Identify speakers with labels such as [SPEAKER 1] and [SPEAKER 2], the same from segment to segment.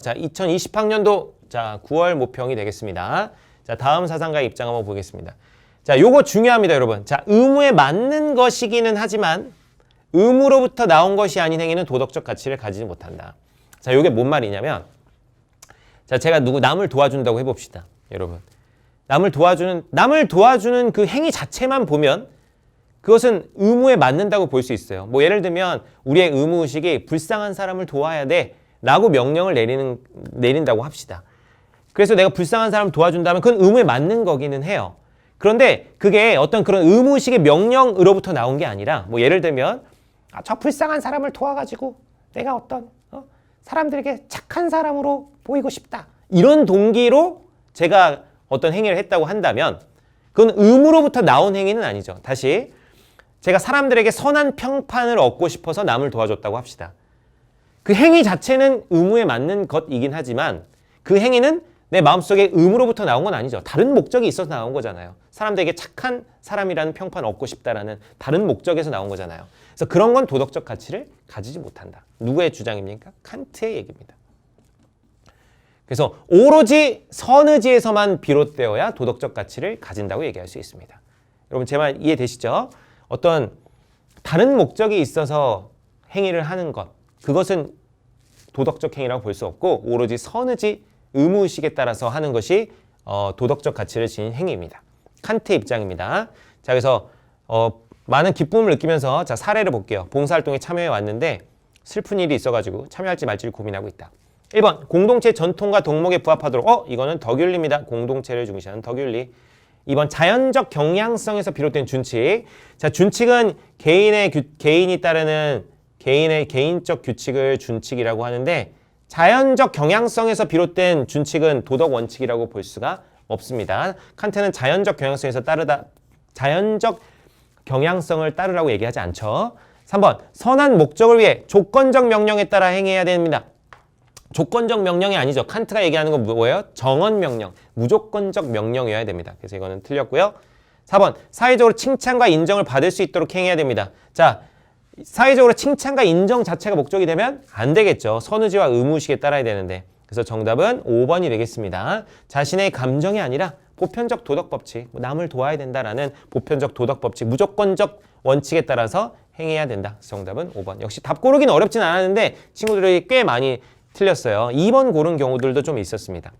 [SPEAKER 1] 자, 2020학년도 자, 9월 모평이 되겠습니다. 자, 다음 사상가의 입장 한번 보겠습니다. 자, 요거 중요합니다, 여러분. 자, 의무에 맞는 것이기는 하지만 의무로부터 나온 것이 아닌 행위는 도덕적 가치를 가지지 못한다. 자, 요게 뭔 말이냐면 자, 제가 누구 남을 도와준다고 해 봅시다. 여러분. 남을 도와주는 남을 도와주는 그 행위 자체만 보면 그것은 의무에 맞는다고 볼 수 있어요. 뭐 예를 들면 우리의 의무 의식이 불쌍한 사람을 도와야 돼 라고 명령을 내리는 내린다고 합시다. 그래서 내가 불쌍한 사람을 도와준다면 그건 의무에 맞는 거기는 해요. 그런데 그게 어떤 그런 의무 의식의 명령으로부터 나온 게 아니라 뭐 예를 들면 아, 저 불쌍한 사람을 도와가지고 내가 어떤 어? 사람들에게 착한 사람으로 보이고 싶다 이런 동기로 제가 어떤 행위를 했다고 한다면 그건 의무로부터 나온 행위는 아니죠. 다시 제가 사람들에게 선한 평판을 얻고 싶어서 남을 도와줬다고 합시다. 그 행위 자체는 의무에 맞는 것이긴 하지만 그 행위는 내 마음속에 의무로부터 나온 건 아니죠. 다른 목적이 있어서 나온 거잖아요. 사람들에게 착한 사람이라는 평판 얻고 싶다라는 다른 목적에서 나온 거잖아요. 그래서 그런 건 도덕적 가치를 가지지 못한다. 누구의 주장입니까? 칸트의 얘기입니다. 그래서 오로지 선의지에서만 비롯되어야 도덕적 가치를 가진다고 얘기할 수 있습니다. 여러분 제 말 이해되시죠? 어떤 다른 목적이 있어서 행위를 하는 것 그것은 도덕적 행위라고 볼 수 없고 오로지 선의지 의무의식에 따라서 하는 것이 어, 도덕적 가치를 지닌 행위입니다. 칸트의 입장입니다. 자 그래서 어, 많은 기쁨을 느끼면서 자 사례를 볼게요. 봉사활동에 참여해 왔는데 슬픈 일이 있어가지고 참여할지 말지를 고민하고 있다. 1번 공동체 전통과 동목에 부합하도록 어 이거는 덕윤리입니다. 공동체를 중시하는 덕윤리. 2번 자연적 경향성에서 비롯된 준칙. 자 준칙은 개인의 규, 개인이 따르는 개인의 개인적 규칙을 준칙이라고 하는데 자연적 경향성에서 비롯된 준칙은 도덕 원칙이라고 볼 수가 없습니다. 칸트는 자연적 경향성에서 따르다 자연적 경향성을 따르라고 얘기하지 않죠. 3번 선한 목적을 위해 조건적 명령에 따라 행해야 됩니다. 조건적 명령이 아니죠. 칸트가 얘기하는 건 뭐예요? 정언 명령, 무조건적 명령이어야 됩니다. 그래서 이거는 틀렸고요. 4번 사회적으로 칭찬과 인정을 받을 수 있도록 행해야 됩니다. 자, 사회적으로 칭찬과 인정 자체가 목적이 되면 안 되겠죠. 선의지와 의무의식에 따라야 되는데. 그래서 정답은 5번이 되겠습니다. 자신의 감정이 아니라 보편적 도덕 법칙, 뭐 남을 도와야 된다라는 보편적 도덕 법칙, 무조건적 원칙에 따라서 행해야 된다. 정답은 5번. 역시 답 고르기는 어렵진 않았는데 친구들이 꽤 많이 틀렸어요. 2번 고른 경우들도 좀 있었습니다.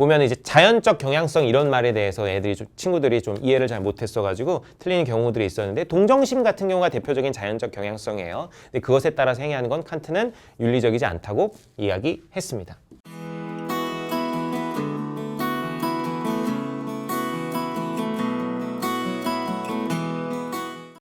[SPEAKER 1] 보면 이제 자연적 경향성 이런 말에 대해서 애들이 좀 친구들이 좀 이해를 잘 못했어 가지고 틀리는 경우들이 있었는데 동정심 같은 경우가 대표적인 자연적 경향성이에요. 근데 그것에 따라서 행위하는 건 칸트는 윤리적이지 않다고 이야기했습니다.